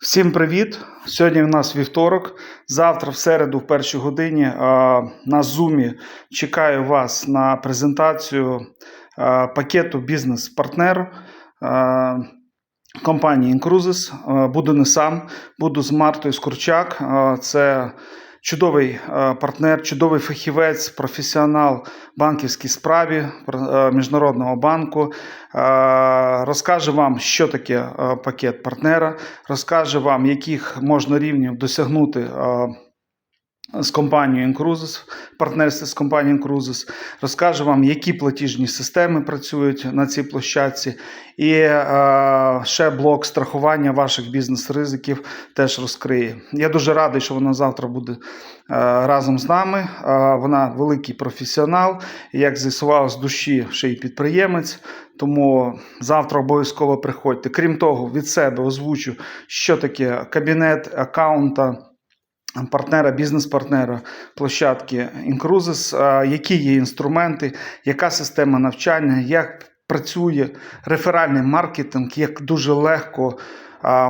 Всім привіт! Сьогодні в нас вівторок. Завтра, в середу, в першій годині, на Zoom чекаю вас на презентацію пакету бізнес-партнер компанії Incruises. Е, Буду не сам, буду з Мартою Скорчак. Е, Це чудовий е, партнер, чудовий фахівець, професіонал банківській справі е, Міжнародного банку. Е, Розкаже вам, що таке пакет партнера, розкаже вам, яких можна рівнів досягнути. З компанією Incruises, партнерстві з компанією Incruises, розкаже вам, які платіжні системи працюють на цій площадці, і е, ще блок страхування ваших бізнес-ризиків теж розкриє. Я дуже радий, що вона завтра буде е, разом з нами. Е, вона великий професіонал, як з'ясував з душі, ще й підприємець. Тому завтра обов'язково приходьте. Крім того, від себе озвучу, що таке кабінет аккаунта партнера, бізнес-партнера площадки Інкрузис, які є інструменти, яка система навчання, як працює реферальний маркетинг, як дуже легко,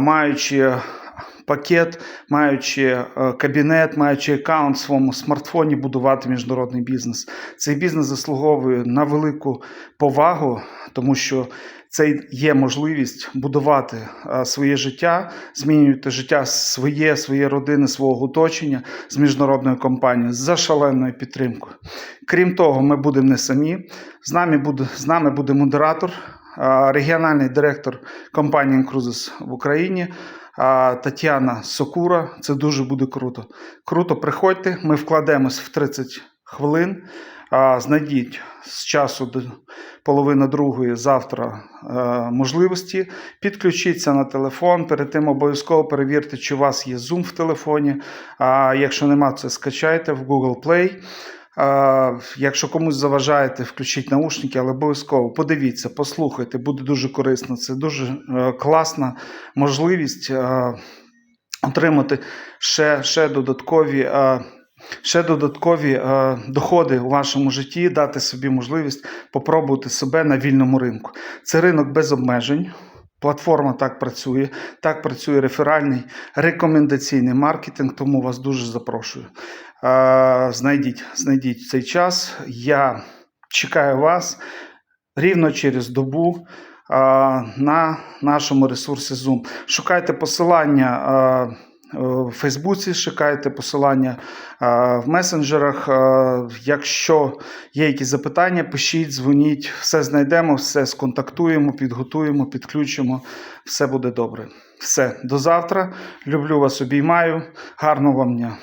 маючи пакет, маючи е, кабінет, маючи аккаунт в своєму смартфоні, будувати міжнародний бізнес. Цей бізнес заслуговує на велику повагу, тому що це є можливість будувати е, своє життя, змінювати життя своє, своєї родини, свого оточення з міжнародною компанією за шаленою підтримкою. Крім того, ми будемо не самі. З нами буде, з нами буде модератор, регіональний директор компанії Incruises в Україні. Тетяна Сокура, це дуже буде круто. Круто, приходьте, ми вкладемось в 30 хвилин. Знайдіть з часу до половини другої завтра е, можливості. Підключіться на телефон. Перед тим обов'язково перевірте, чи у вас є Zoom в телефоні. А якщо нема, це скачайте в Google Play. Якщо комусь заважаєте, включіть наушники, але обов'язково подивіться, послухайте, буде дуже корисно. Це дуже е, класна можливість е, отримати ще, ще додаткові. е, Ще додаткові доходи у вашому житті, дати собі можливість попробувати себе на вільному ринку. Це ринок без обмежень. Платформа так працює, так працює реферальний рекомендаційний маркетинг, тому вас дуже запрошую. Знайдіть, знайдіть цей час. Я чекаю вас рівно через добу на нашому ресурсі Zoom. Шукайте посилання. Е, в Фейсбуці шукайте посилання е, в месенджерах. Е, Якщо є якісь запитання, пишіть, дзвоніть, все знайдемо, все сконтактуємо, підготуємо, підключимо. Все буде добре. Все, до завтра. Люблю вас, обіймаю. Гарного вам дня.